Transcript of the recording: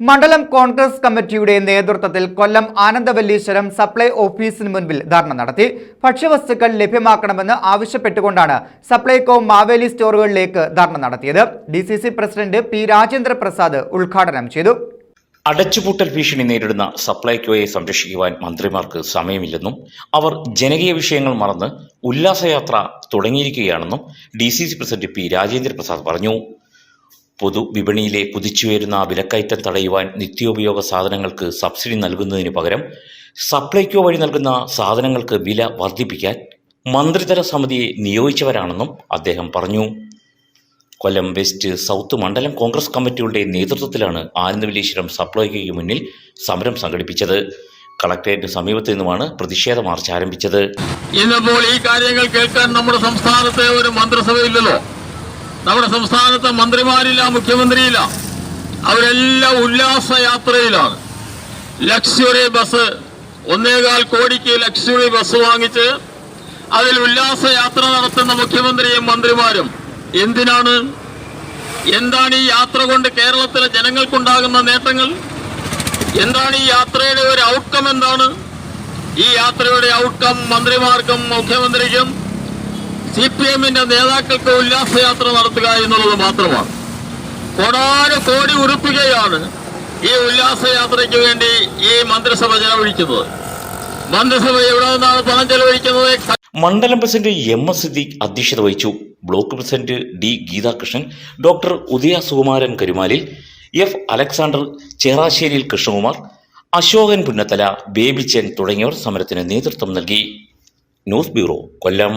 മണ്ഡലം കോൺഗ്രസ് കമ്മിറ്റിയുടെ നേതൃത്വത്തിൽ കൊല്ലം ആനന്ദവല്ലീശ്വരം സപ്ലൈ ഓഫീസിന് മുൻപിൽ ധർണ നടത്തി. ഭക്ഷ്യവസ്തുക്കൾ ലഭ്യമാക്കണമെന്ന് ആവശ്യപ്പെട്ടുകൊണ്ടാണ് സപ്ലൈകോ മാവേലി സ്റ്റോറുകളിലേക്ക് ധർണ നടത്തിയത്. D president P Rajendra Prasad ഉദ്ഘാടനം ചെയ്തു. അടച്ചുപൂട്ടൽ ഭീഷണി നേരിടുന്ന സപ്ലൈകോയെ സംരക്ഷിക്കുവാൻ മന്ത്രിമാർക്ക് സമയമില്ലെന്നും അവർ ജനകീയ വിഷയങ്ങൾ മറന്ന് ഉല്ലാസയാത്ര തുടങ്ങിയിരിക്കുകയാണെന്നും D president P Rajendra Prasad പറഞ്ഞു. പൊതുവിപണിയിലെ കുതിച്ചുയരുന്ന വിലക്കയറ്റം തടയുവാൻ നിത്യോപയോഗ സാധനങ്ങൾക്ക് സബ്സിഡി നൽകുന്നതിന് പകരം സപ്ലൈകോ വഴി നൽകുന്ന സാധനങ്ങൾക്ക് വില വർദ്ധിപ്പിക്കാൻ മന്ത്രിതല സമിതിയെ നിയോഗിച്ചവരാണെന്നും അദ്ദേഹം പറഞ്ഞു. കൊല്ലം വെസ്റ്റ് സൗത്ത് മണ്ഡലം കോൺഗ്രസ് കമ്മിറ്റിയുടെ നേതൃത്വത്തിലാണ് ആനന്ദവല്ലീശ്വരം സപ്ലൈകോയ്ക്ക് മുന്നിൽ സമരം സംഘടിപ്പിച്ചത്. കളക്ടറേറ്റിന് സമീപത്ത് നിന്നുമാണ് പ്രതിഷേധ മാർച്ച് ആരംഭിച്ചത്. ഇന്നിപ്പോൾ ഈ കാര്യങ്ങൾ കേൾക്കാൻ നമ്മുടെ സംസ്ഥാനത്തെ ഒരു മന്ത്രിസഭയില്ലല്ലോ. നമ്മുടെ സംസ്ഥാനത്തെ മന്ത്രിമാരില്ല മുഖ്യമന്ത്രിയില്ല. അവരെല്ലാം ഉല്ലാസ യാത്രയിലാണ്. ലക്ഷറി ബസ് ഒന്നേകാൽ കോടിക്ക് ലക്ഷറി ബസ് വാങ്ങിച്ച് അതിൽ ഉല്ലാസ യാത്ര നടത്തുന്ന മുഖ്യമന്ത്രിയും മന്ത്രിമാരും എന്തിനാണ്? എന്താണ് ഈ യാത്ര കൊണ്ട് കേരളത്തിലെ ജനങ്ങൾക്കുണ്ടാകുന്ന നേട്ടങ്ങൾ? എന്താണ് ഈ യാത്രയുടെ ഒരു ഔട്ട്കം എന്താണ്? ഈ യാത്രയുടെ ഔട്ട്കം മന്ത്രിമാർക്കും മുഖ്യമന്ത്രിക്കും സി പി എമ്മിന്റെ നേതാക്കൾക്ക് ഉല്ലാസയാത്ര നടത്തുക എന്നുള്ളത് മാത്രമാണ്. കോടാനുകോടി ഉറുപ്പികയാണ് ഈ ഉല്ലാസയാത്രയ്ക്ക് വേണ്ടി ഈ മന്ത്രിസഭ ചെലവഴിക്കുന്നത്. മന്ത്രിസഭ എവിടെ നിന്നാണ് പണം ചെലവഴിക്കുന്നത്? മണ്ഡലം പ്രസിഡന്റ് എം എസ് സിദ്ദീഖ് അധ്യക്ഷത വഹിച്ചു. Block president D Geethakrishnan doctor Udaya Sukumaran Karumalil F Alexander Cherasseriyil Krishnakumar Ashokan Punnathala Babichan തുടങ്ങിയവർ സമരത്തിന് നേതൃത്വം നൽകി. News bureau Kollam.